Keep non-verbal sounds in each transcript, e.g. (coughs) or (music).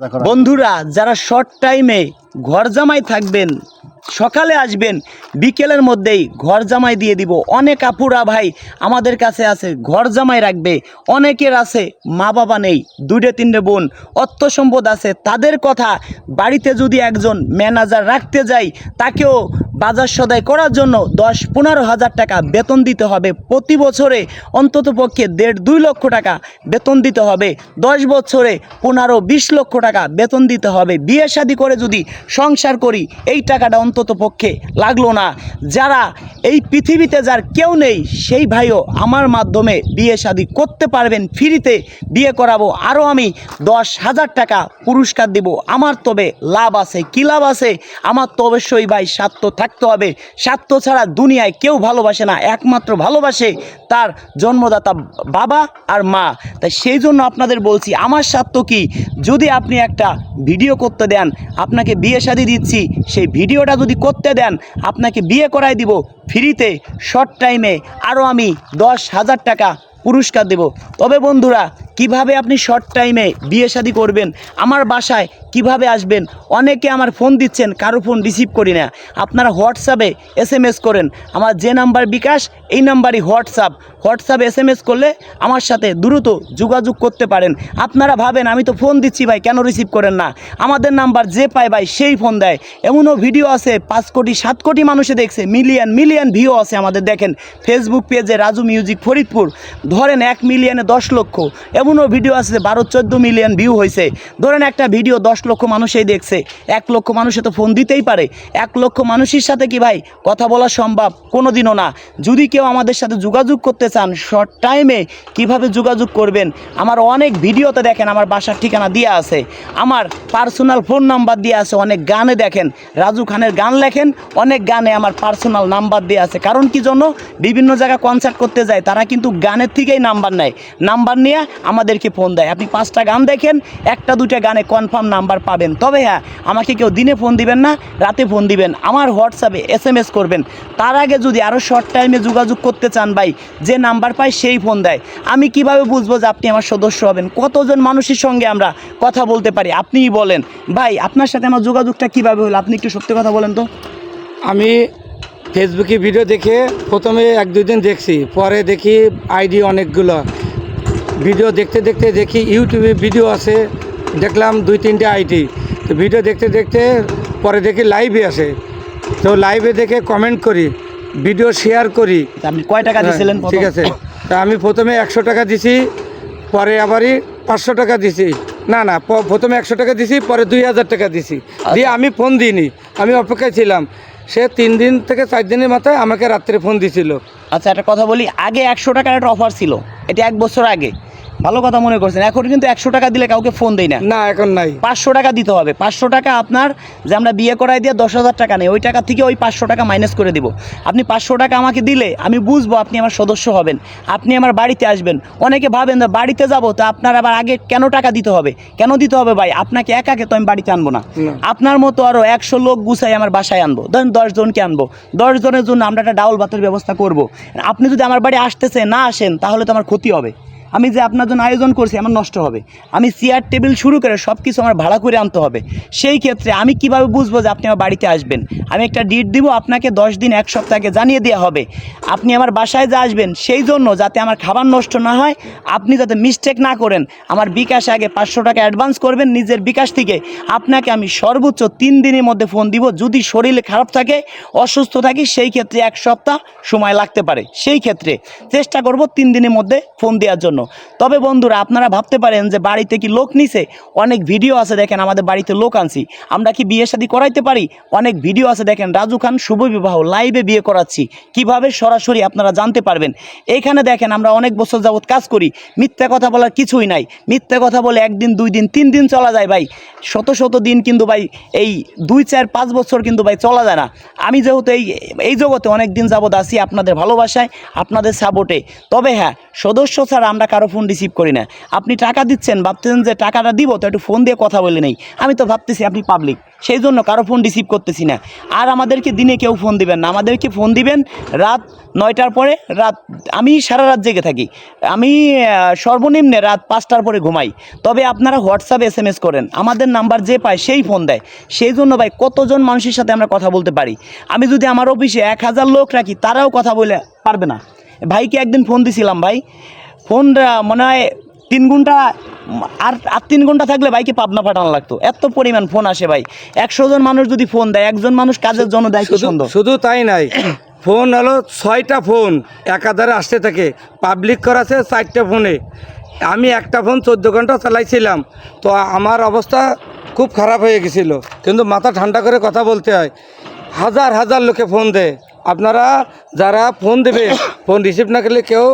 বন্ধুরা, যারা শর্ট টাইমে ঘর জামাই থাকবেন, সকালে আসবেন, বিকেলের মধ্যেই ঘর জামাই দিয়ে দিব। অনেক আপুরা ভাই আমাদের কাছে আছে, ঘর জামাই রাখবে। অনেকের আছে, মা বাবা নেই, দুইটে, তিনটে বোন, অর্থ সম্পদ আছে। তাদের কথা বাড়িতে যদি একজন ম্যানেজার রাখতে যাই তাকেও বাজার সদাই করার জন্য দশ পনেরো হাজার টাকা বেতন দিতে হবে। প্রতি বছরে অন্তত পক্ষে দেড় দুই লক্ষ টাকা বেতন দিতে হবে। দশ বছরে পনেরো বিশ লক্ষ টাকা বেতন দিতে হবে। বিয়ে শাদি করে যদি সংসার করি, এই টাকাটা অন্তত পক্ষে লাগল না। যারা এই পৃথিবীতে যার কেউ নেই, সেই ভাইও আমার মাধ্যমে বিয়ে শাদি করতে পারবেন, ফ্রিতে বিয়ে করাবো। আরও আমি দশ হাজার টাকা পুরস্কার দেব। আমার তবে লাভ আছে। কী লাভ আছে? আমার তো অবশ্যই ভাই, স্বার্থ থাকতে হবে। স্বার্থ ছাড়া দুনিয়ায় কেউ ভালোবাসে না, একমাত্র ভালোবাসে তার জন্মদাতা বাবা আর মা। তাই সেই জন্য আপনাদের বলছি, আমার স্বার্থ কি? যদি আপনি একটা ভিডিও করতে দেন, আপনাকে বিয়ে শাদি দিচ্ছি, সেই ভিডিওটা যদি করতে দেন, আপনাকে বিয়ে করাই দিব ফ্রিতে শর্ট টাইমে আরও আমি দশ হাজার টাকা পুরস্কার দেব। তবে বন্ধুরা কীভাবে আপনি শর্ট টাইমে বিয়ে শাদি করবেন? আমার বাসায় কীভাবে আসবেন? অনেকে আমার ফোন দিচ্ছেন, কারও ফোন রিসিভ করি না। আপনারা হোয়াটসঅ্যাপে এস এম এস করেন। আমার যে নাম্বার বিকাশ, এই নাম্বারই হোয়াটসঅ্যাপ। হোয়াটসঅ্যাপে এস এম এস করলে আমার সাথে দ্রুত যোগাযোগ করতে পারেন। আপনারা ভাবেন, আমি তো ফোন দিচ্ছি ভাই, কেন রিসিভ করেন না? আমাদের নাম্বার যে পায় ভাই, সেই ফোন দেয়। এমনও ভিডিও আছে, পাঁচ কোটি, সাত কোটি মানুষে দেখছে। মিলিয়ন মিলিয়ন ভিউ আছে আমাদের, দেখেন। ফেসবুক পেজে রাজু মিউজিক ফরিদপুর। ধরেন এক মিলিয়নে দশ লক্ষ। এমনও ভিডিও আছে বারো চোদ্দ মিলিয়ন ভিউ হয়েছে। ধরেন একটা ভিডিও দশ লক্ষ মানুষই দেখছে, এক লক্ষ মানুষে তো ফোন দিতেই পারে। এক লক্ষ মানুষের সাথে কি ভাই কথা বলা সম্ভব? কোনো দিনও না। যদি কেউ আমাদের সাথে যোগাযোগ করতে চান শর্ট টাইমে কীভাবে যোগাযোগ করবেন? আমার অনেক ভিডিওতে দেখেন, আমার বাসার ঠিকানা দিয়ে আছে। আমার পার্সোনাল ফোন নাম্বার দিয়ে আছে, অনেক গানে দেখেন। রাজু খানের গান লেখেন, অনেক গানে আমার পার্সোনাল নাম্বার দিয়ে আছে। কারণ কি জন্য? বিভিন্ন জায়গায় কনসার্ট করতে যায়, তারা কিন্তু গানের থেকেই নাম্বার নেয়। নাম্বার নিয়ে আমাদেরকে ফোন দেয়। আপনি পাঁচটা গান দেখেন, একটা, দুইটা গানে কনফার্ম নাম্বার পাবেন। তবে হ্যাঁ আমাকে কেউ দিনে ফোন দিবেন না, রাতে ফোন দিবেন। আমার হোয়াটসঅ্যাপে এস এম এস করবেন। তার আগে যদি আরও শর্ট টাইমে যোগাযোগ করতে চান ভাই, যে নাম্বার পাই সেই ফোন দেয়। আমি কীভাবে বুঝব যে আপনি আমার সদস্য হবেন? কতজন মানুষের সঙ্গে আমরা কথা বলতে পারি? আপনিই বলেন। ভাই, আপনার সাথে আমার যোগাযোগটা কীভাবে হলো? আপনি একটু সত্যি কথা বলেন তো। আমি ফেসবুকে ভিডিও দেখে প্রথমে এক, দুই দিন দেখছি। পরে দেখি আইডি অনেকগুলো। ভিডিও দেখতে দেখতে দেখি ইউটিউবে ভিডিও আছে দেখলাম দুই তিনটে আইটি তো ভিডিও দেখতে দেখতে পরে দেখি লাইভে আসে তো লাইভে দেখে কমেন্ট করি ভিডিও শেয়ার করি। আপনি কয় টাকা দিয়েছিলেন হ্যাঁ, ঠিক আছে। তা আমি প্রথমে একশো টাকা দিছি পরে আবারই পাঁচশো টাকা দিছি। না না প্রথমে একশো টাকা দিছি পরে দুই হাজার টাকা দিছি। দিয়ে আমি ফোন দিইনি আমি অপেক্ষায় ছিলাম। সে তিন দিন থেকে চার দিনের মাথায় আমাকে রাত্রে ফোন দিছিল। আচ্ছা একটা কথা বলি আগে একশো টাকার একটা অফার ছিল এটা এক বছর আগে। ভালো কথা মনে করছেন। এখন কিন্তু একশো টাকা দিলে কাউকে ফোন দেয় না। না এখন নাই। পাঁচশো টাকা দিতে হবে। পাঁচশো টাকা আপনার যে আমরা বিয়ে করাই দিয়ে দশ হাজার টাকা নেই ওই টাকা থেকে ওই পাঁচশো টাকা মাইনাস করে দিব। আপনি পাঁচশো টাকা আমাকে দিলে আমি বুঝব আপনি আমার সদস্য হবেন আপনি আমার বাড়িতে আসবেন। অনেকে ভাবেন যে বাড়িতে যাব তো আপনার আবার আগে কেন টাকা দিতে হবে? কেন দিতে হবে ভাই? আপনাকে একাকে তো আমি বাড়িতে আনব না। না। আপনার মতো আরও একশো লোক গুছাই আমার বাসায় আনব। ধরেন দশজনকে আনব। দশজনের জন্য আমরা একটা ডাউল ভাতের ব্যবস্থা করব। আপনি যদি আমার বাড়ি আসতেছে না আসেন তাহলে তো আমার ক্ষতি হবে। আমি যে আপনার জন্য আয়োজন করছি, আমার নষ্ট হবে। আমি চেয়ার টেবিল শুরু করে সব কিছু আমার ভাড়া করে আনতে হবে। সেই ক্ষেত্রে আমি কীভাবে বুঝব যে আপনি আমার বাড়িতে আসবেন? আমি একটা ডিট দিব, আপনাকে দশ দিন, এক সপ্তাহকে জানিয়ে দেওয়া হবে। আপনি আমার বাসায় যে আসবেন, সেই জন্য যাতে আমার খাবার নষ্ট না হয়, আপনি যাতে মিস্টেক না করেন, আমার বিকাশ আগে পাঁচশো টাকা অ্যাডভান্স করবেন নিজের বিকাশ থেকে। আপনাকে আমি সর্বোচ্চ তিন দিনের মধ্যে ফোন দিব, যদি শরীরে খারাপ থাকে, অসুস্থ থাকি, সেই ক্ষেত্রে এক সপ্তাহ সময় লাগতে পারে। সেই ক্ষেত্রে চেষ্টা করব তিন দিনের মধ্যে ফোন দেওয়ার জন্য। তবে বন্ধুরা, আপনারা ভাবতে পারেন যে বাড়িতে কি লোক নিছে? অনেক ভিডিও আছে দেখেন, আমাদের বাড়িতে লোক আনছি। আমরা কি বিয়ে শাদী করাইতে পারি? অনেক ভিডিও আছে দেখেন, রাজু খান শুভ বিবাহ লাইভে বিয়ে করাচ্ছি। কীভাবে সরাসরি আপনারা জানতে পারবেন? এইখানে দেখেন, আমরা অনেক বছর যাবত কাজ করি। মিথ্যা কথা বলার কিছুই নাই। মিথ্যা কথা বলে একদিন, দুই দিন, তিন দিন চলা যায় ভাই। শত শত দিন কিন্তু ভাই, এই দুই, চার, পাঁচ বছর কিন্তু ভাই চলা যায় না। আমি যেহেতু এই এই জগতে অনেক দিন যাবত আছি আপনাদের ভালোবাসায়, আপনাদের সাপোর্টে তবে হ্যাঁ সদস্য ছাড়া আমরা কারও ফোন রিসিভ করি না। আপনি টাকা দিচ্ছেন, ভাবতেছেন যে টাকাটা দিব, তো একটু ফোন দিয়ে কথা বলে নেই। আমি তো ভাবতেছি আপনি পাবলিক সেই জন্য কারও ফোন রিসিভ করতেছি না। আর আমাদেরকে দিনে কেউ ফোন দিবেন না। আমাদেরকে ফোন দিবেন রাত নয়টার পরে, রাত, আমি সারা রাত জেগে থাকি। আমি সর্বনিম্নে রাত পাঁচটার পরে ঘুমাই। তবে আপনারা হোয়াটসঅ্যাপ এস এম এস করেন। আমাদের নাম্বার যে পায়, সেই ফোন দেয়। সেই জন্য ভাই, কতজন মানুষের সাথে আমরা কথা বলতে পারি? আমি যদি আমার অফিসে এক হাজার লোক রাখি, তারাও কথা বলে পারবে না। ভাইকে একদিন ফোন দিছিলাম ভাই। ফোন মনে হয় তিন ঘণ্টা আর আর তিন ঘণ্টা থাকলে ভাইকে পাবনা পাঠানো লাগতো। এত পরিমাণ ফোন আসে ভাই। একশো জন মানুষ যদি ফোন দেয় একজন মানুষ কাজের জন্য দেয় কি শুধু তাই নাই। ফোন হলো ছয়টা ফোন একাধারে আসতে থাকে। পাবলিক করাছে চারটে ফোনে আমি একটা ফোন চোদ্দ ঘণ্টা চালাইছিলাম। তো আমার অবস্থা খুব খারাপ হয়ে গেছিল। কিন্তু মাথা ঠান্ডা করে কথা বলতে হয়। হাজার হাজার লোকে ফোন দেয়। আপনারা যারা ফোন দেবে, ফোন রিসিভ না করলে কেউ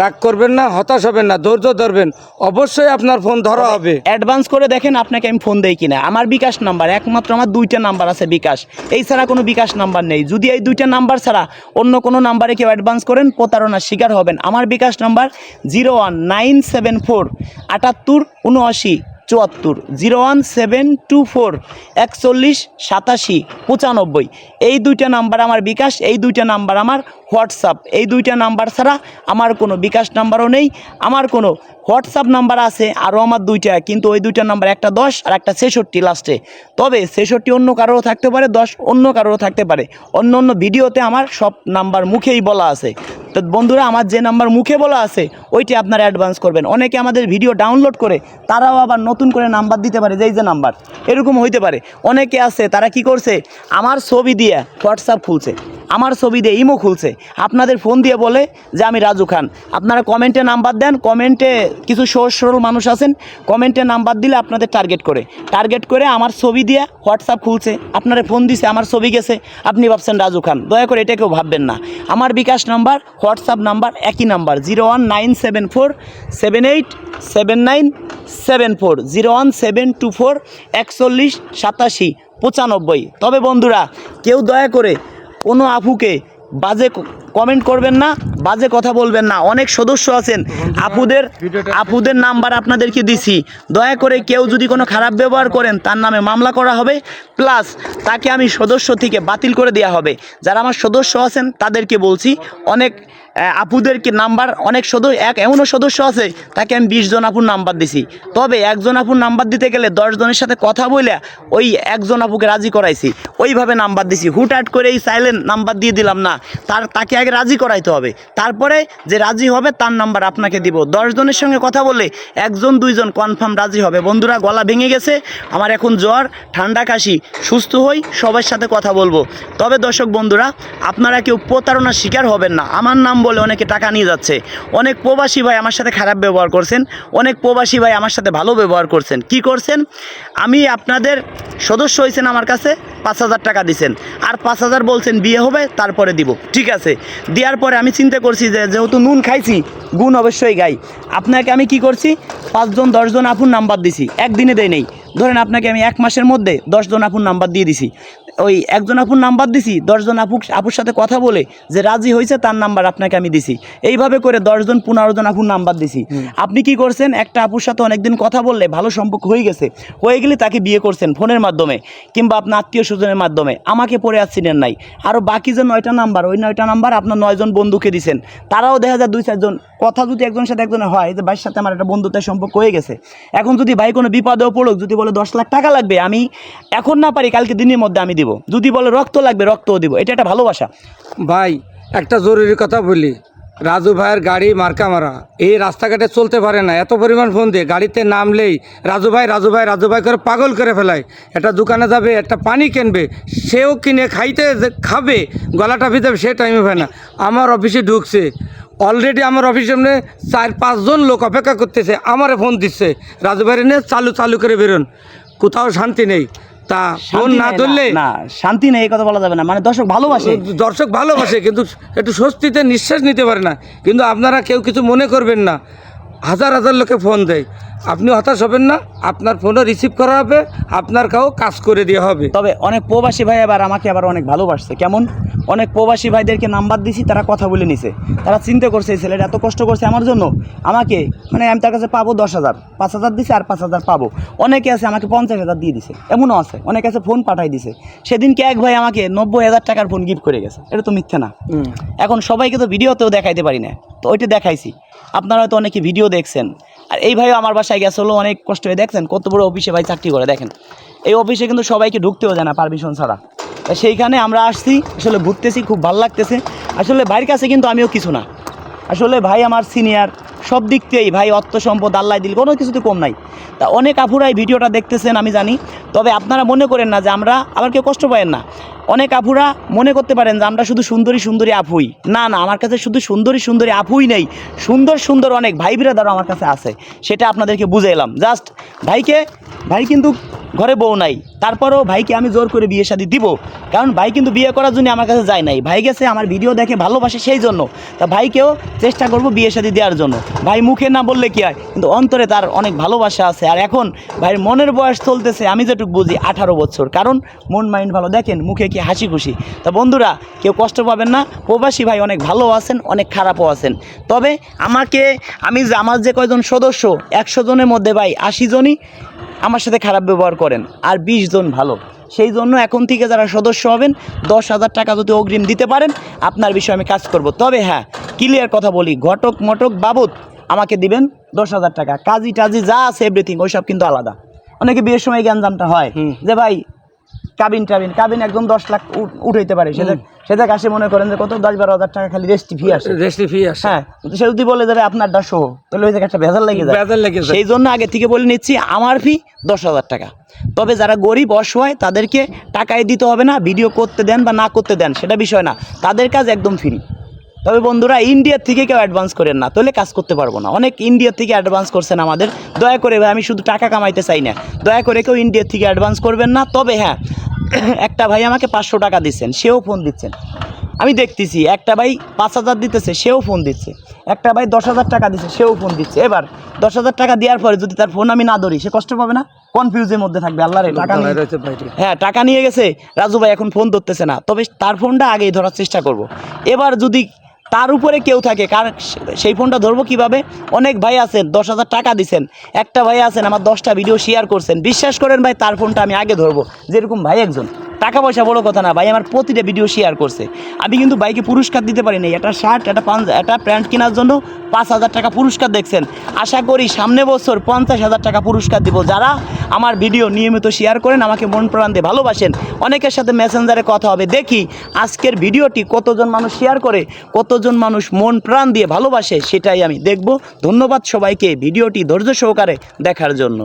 রাগ করবেন না, হতাশ হবেন না, ধৈর্য ধরবেন। অবশ্যই আপনার ফোন ধরা হবে। অ্যাডভান্স করে দেখেন আপনাকে আমি ফোন দেই কিনা। আমার বিকাশ নাম্বার, একমাত্র আমার দুইটা নাম্বার আছে বিকাশ। এই ছাড়া কোনো বিকাশ নাম্বার নেই। যদি এই দুইটা নাম্বার ছাড়া অন্য কোনো নাম্বারে কেউ অ্যাডভান্স করেন, প্রতারণার শিকার হবেন। আমার bKash number zero one nine seven four আটাত্তর উনআশি চুয়াত্তর, zero one seven two four, একচল্লিশ, সাতাশি, পঁচানব্বই। এই দুইটা নাম্বার আমার বিকাশ, এই দুইটা নাম্বার আমার হোয়াটসঅ্যাপ। এই দুইটা নাম্বার ছাড়া আমার কোনো বিকাশ নাম্বারও নেই, আমার কোনো হোয়াটসঅ্যাপ নাম্বার আছে, আরও আমার দুইটা, কিন্তু ওই দুইটা নাম্বার একটা দশ আর একটা ছেষট্টি লাস্টে। তবে ছেষট্টি অন্য কারোও থাকতে পারে, দশ অন্য কারোও থাকতে পারে। অন্য অন্য ভিডিওতে আমার সব নাম্বার মুখেই বলা আছে। তো বন্ধুরা, আমার যে নাম্বার মুখে বলা আছে, ওইটি আপনারা অ্যাডভান্স করবেন। অনেকে আমাদের ভিডিও ডাউনলোড করে, তারাও আবার নতুন করে নাম্বার দিতে পারে, যেই যে নাম্বার এরকম হইতে পারে। অনেকে আছে, তারা কি করছে, আমার ছবি দিয়ে হোয়াটসঅ্যাপ খুলছে, আমার ছবি দিয়ে ইমো খুলছে, আপনাদের ফোন দিয়ে বলে যে, আমি রাজু খান। আপনারা কমেন্টে নাম্বার দেন কমেন্টে কিছু সহজ সরল মানুষ আছেন কমেন্টে নাম্বার দিলে আপনাদের টার্গেট করে। টার্গেট করে আমার ছবি দিয়ে হোয়াটসঅ্যাপ খুলছে, আপনারা ফোন দিছে, আমার ছবি গেছে, আপনি ভাবছেন রাজু খান। দয়া করে এটা কেউ ভাববেন না। আমার বিকাশ নাম্বার হোয়াটসঅ্যাপ নাম্বার একই number, zero one nine seven four seven eight seven nine seven four, zero one seven two four একচল্লিশ সাতাশি পঁচানব্বই। তবে বন্ধুরা, কেউ দয়া করে কোনো আপুকে বাজে কমেন্ট করবেন না বাজে কথা বলবেন না। অনেক সদস্য আছেন। আপুদের আপুদের নাম্বার আপনাদেরকে দিছি। দয়া করে কেউ যদি কোনো খারাপ ব্যবহার করেন তার নামে মামলা করা হবে। প্লাস তাকে আমি সদস্য থেকে বাতিল করে দেওয়া হবে। যারা আমার সদস্য আছেন তাদেরকে বলছি অনেক আপুদেরকে নাম্বার? অনেক সদস্য এক এমনও সদস্য আছে, তাকে আমি বিশ জন আপুর নাম্বার দিছি। তবে একজন আপুর নাম্বার দিতে গেলে দশ জনের সাথে কথা বলে ওই একজন আপুকে রাজি করাইছি। ওইভাবে নাম্বার দিছি। হুটহাট করে এই সাইলেন্ট নাম্বার দিয়ে দিলাম না। তার, তাকে আগে রাজি করাইতে হবে। তারপরে যে রাজি হবে, তার নাম্বার আপনাকে দিব। দশ জনের সঙ্গে কথা বলে একজন, দুইজন কনফার্ম রাজি হবে। বন্ধুরা, গলা ভেঙে গেছে। আমার এখন জ্বর, ঠান্ডা কাশি। সুস্থ হই, সবার সাথে কথা বলব। তবে দর্শক বন্ধুরা, আপনারা কেউ প্রতারণার শিকার হবেন না। আমার নাম বলে অনেকে টাকা নিয়ে যাচ্ছে। অনেক প্রবাসী ভাই আমার সাথে খারাপ ব্যবহার করছেন। অনেক প্রবাসী ভাই আমার সাথে ভালো ব্যবহার করছেন। কি করছেন? আমি আপনাদের সদস্য হয়েছেন আমার কাছে পাঁচ হাজার টাকা দিছেন। আর পাঁচ হাজার বলছেন বিয়ে হবে, তারপরে দিব। ঠিক আছে? দেওয়ার পরে আমি চিন্তা করছি যে, যেহেতু নুন খাইছি, গুণ অবশ্যই গাই। আপনাকে আমি কি করছি? পাঁচজন, দশজন আপুর নাম্বার দিছি। একদিনে দেয় নেই। ধরেন আপনাকে আমি এক মাসের মধ্যে দশজন আপুর নাম্বার দিয়ে দিছি। ওই একজন আপুর নাম্বার দিছি দশজন আপু আপুর সাথে কথা বলে যে রাজি হয়েছে তার নাম্বার আপনাকে আমি দিছি। এইভাবে করে দশজন পনেরো জন আপুর নাম্বার দিছি। আপনি কি করছেন? একটা আপুর সাথে অনেকদিন কথা বললে ভালো সম্পর্ক হয়ে গেছে হয়ে গেলে তাকে বিয়ে করছেন ফোনের মাধ্যমে কিংবা আপনার আত্মীয় স্বজনের মাধ্যমে। আমাকে পরে আসছিলেন নাই। আরও বাকি যে নয়টা নাম্বার ওই নয়টা নাম্বার আপনার নয়জন বন্ধুকে দিছেন। তারাও দেখা যায় দুই চারজন কথা যদি একজনের সাথে একজনের হয় যে ভাইয়ের সাথে আমার একটা বন্ধুত্বের সম্পর্ক হয়ে গেছে এখন যদি ভাই কোনো বিপদেও পড়ুক যদি বলে দশ লাখ টাকা লাগবে আমি এখন না পারি কালকে দিনের মধ্যে আমি দিব। যদি বলে রক্ত লাগবে, রক্তও দিব। এটা একটা ভালোবাসা। ভাই, একটা জরুরি কথা বলি। রাজু ভাইয়ের গাড়ি মার্কা মারা। এই রাস্তাঘাটে চলতে পারে না। এত পরিমাণ ফোন দিয়ে গাড়িতে নামলেই রাজু ভাই রাজু ভাই রাজু ভাই করে পাগল করে ফেলায়। একটা দোকানে যাবে, একটা পানি কিনবে, সেও কিনে খাইতে খাবে, গলাটা ভিজাবে, সে টাইমে হয় না। আমার অফিসে ঢুকছে। অলরেডি আমার অফিসের সামনে চার পাঁচজন লোক অপেক্ষা করতেছে, আমারে ফোন দিচ্ছে। রাজু ভাইয়ের নিয়ে চালু চালু করে বেরোন। কোথাও শান্তি নেই। তা ফোন না ধরলে? না শান্তি নেই এই কথা বলা যাবে না। মানে দর্শক ভালোবাসে। দর্শক ভালোবাসে কিন্তু একটু স্বস্তিতে নিঃশ্বাস নিতে পারে না। কিন্তু আপনারা কেউ কিছু মনে করবেন না। হাজার হাজার লোকে ফোন দেয়। আপনি হতাশ হবেন না আপনার ফোনও রিসিভ করা হবে আপনার কাউ কাজ করে দেওয়া হবে। তবে অনেক প্রবাসী ভাই আবার আমাকে আবার অনেক ভালোবাসছে। কেমন? অনেক প্রবাসী ভাইদেরকে নাম্বার দিছি তারা কথা বলে নিছে। তারা চিন্তা করছে এই ছেলেটা এত কষ্ট করছে আমার জন্য। আমাকে মানে আমি তার কাছে পাবো দশ হাজার। পাঁচ হাজার দিছে আর পাঁচ হাজার পাবো। অনেকে আছে আমাকে পঞ্চাশ হাজার দিয়ে দিছে। এমনও আছে। অনেকে আছে ফোন পাঠাই দিছে। সেদিনকে এক ভাই আমাকে নব্বই হাজার টাকার ফোন গিফট করে গেছে। এটা তো মিথ্যে না। এখন সবাইকে তো ভিডিওতেও দেখাইতে পারি না। তো ওইটা দেখাইছি। আপনারা হয়তো অনেকে ভিডিও দেখছেন। আর এই ভাইও আমার বাসায় গেছে হলো অনেক কষ্ট হয়ে দেখছেন, কত বড় অফিসে ভাই চাকরি করে, দেখেন। এই অফিসে কিন্তু সবাইকে ঢুকতেও যায় না পারমিশন ছাড়া। সেইখানে আমরা আসছি, আসলে ঘুরতেছি, খুব ভালো লাগতেছে। আসলে ভাইয়ের কাছে কিন্তু আমিও কিছু না। আসলে ভাই আমার সিনিয়র সব দিক থেকেই ভাই অর্থ সম্পদ, আল্লাহ দিল, কোনো কিছুতে কম নাই। তা অনেক আপুরাই ভিডিওটা দেখতেছেন, আমি জানি। তবে আপনারা মনে করেন না যে আমরা আবার কেউ কষ্ট পাবেন না। অনেক আপুরা মনে করতে পারেন যে আমরা শুধু সুন্দরী সুন্দরী আপুই। না না, আমার কাছে শুধু সুন্দরী সুন্দরী আপুই নেই। সুন্দর সুন্দর অনেক ভাই বিরাদারও আমার কাছে আছে। সেটা আপনাদেরকে বুঝাইলাম জাস্ট ভাইকে, ভাই কিন্তু ঘরে বউ নাই। তারপরেও ভাইকে আমি জোর করে বিয়ে শাদি দিব। কারণ ভাই কিন্তু বিয়ে করার জন্য আমার কাছে যায় নাই। ভাই গেছে, আমার ভিডিও দেখে ভালোবাসে সেই জন্য। তা ভাইকেও চেষ্টা করব বিয়ে শাদি দেওয়ার জন্য। ভাই মুখে না বললে কি হয়? কিন্তু অন্তরে তার অনেক ভালোবাসা আছে। আর এখন ভাইয়ের মনের বয়স চলতেছে, আমি যেটুকু বুঝি, আঠারো বছর। কারণ মন মাইন্ড ভালো। দেখেন, মুখে কি হাসি খুশি। তা বন্ধুরা কেউ কষ্ট পাবেন না। প্রবাসী ভাই অনেক ভালো আছেন অনেক খারাপও আছেন। তবে আমাকে আমি যে আমার যে কয়জন সদস্য একশো জনের মধ্যে ভাই আশি জনই আমার সাথে খারাপ ব্যবহার করেন আর বিশ জন ভালো। সেই জন্য এখন থেকে যারা সদস্য হবেন দশ হাজার টাকা যদি অগ্রিম দিতে পারেন আপনার বিষয়ে আমি কাজ করব। তবে হ্যাঁ ক্লিয়ার কথা বলি ঘটক মটক বাবদ আমাকে দিবেন দশ হাজার টাকা। কাজী টাজি যা আছে এভরিথিং ওইসব কিন্তু আলাদা। অনেকে বিয়ের সময় গ্যাঞ্জামটা হয়। যে ভাই কাবিন টাবিন কাবিন একদম দশ লাখ উঠাইতে পারে। সেটা সেটা কাছে মনে করেন যে কত? দশ বারো হাজার টাকা খালি রেস্টি ফি আসে। রেস্টি ফি আসে। হ্যাঁ সে যদি বলে যাবে আপনারটা শো তাহলে ওই একটা ভেজাল লেগে যায়। বেজার লেগে যায়। সেই জন্য আগে থেকে বলে নিচ্ছি আমার ফি দশ হাজার টাকা। তবে যারা গরিব অসহায় তাদেরকে টাকায় দিতে হবে না ভিডিও করতে দেন বা না করতে দেন সেটা বিষয় না। তাদের কাজ একদম ফ্রি তবে বন্ধুরা ইন্ডিয়ার থেকে কেউ অ্যাডভান্স করেন না তাহলে কাজ করতে পারব না। অনেক ইন্ডিয়ার থেকে অ্যাডভান্স করছেন আমাদের। দয়া করে ভাই আমি শুধু টাকা কামাইতে চাই না। দয়া করে কেউ ইন্ডিয়ার থেকে অ্যাডভান্স করবেন না। তবে হ্যাঁ (coughs) একটা ভাই আমাকে পাঁচশো টাকা দিচ্ছেন সেও ফোন দিচ্ছেন। আমি দেখতেছি একটা ভাই পাঁচ হাজার দিতেছে সেও ফোন দিচ্ছে। একটা ভাই দশ হাজার টাকা দিচ্ছে সেও ফোন দিচ্ছে। এবার দশ হাজার টাকা দেওয়ার পরে যদি তার ফোন আমি না ধরি সে কষ্ট পাবে না? কনফিউজের মধ্যে থাকবে আল্লাহ টাকা হ্যাঁ টাকা নিয়ে গেছে। রাজু ভাই এখন ফোন ধরতেছে না। তবে তার ফোনটা আগেই ধরার চেষ্টা করব। এবার যদি তার উপরে কেউ থাকে। কার সেই ফোনটা ধরবো কীভাবে? অনেক ভাই আছেন, দশ হাজার টাকা দিছেন। একটা ভাই আছেন, আমার দশটা ভিডিও শেয়ার করছেন। বিশ্বাস করেন ভাই, তার ফোনটা আমি আগে ধরবো। যেরকম ভাই একজন। টাকা পয়সা বড় কথা না, ভাই আমার প্রতিটা ভিডিও শেয়ার করছে। আমি কিন্তু বাইকে পুরস্কার দিতে পারি না একটা শার্ট একটা পাঞ্জ, একটা প্যান্ট কেনার জন্য পাঁচ হাজার টাকা পুরস্কার দেখছেন। আশা করি সামনে বছর পঞ্চাশ হাজার টাকা পুরস্কার দিব। যারা আমার ভিডিও নিয়মিত শেয়ার করেন, আমাকে মন প্রাণ দিয়ে ভালোবাসেন, অনেকের সাথে মেসেঞ্জারে কথা হবে। দেখি আজকের ভিডিওটি কতজন মানুষ শেয়ার করে, কতজন মানুষ মন প্রাণ দিয়ে ভালোবাসে, সেটাই আমি দেখব। ধন্যবাদ সবাইকে ভিডিওটি ধৈর্য সহকারে দেখার জন্য।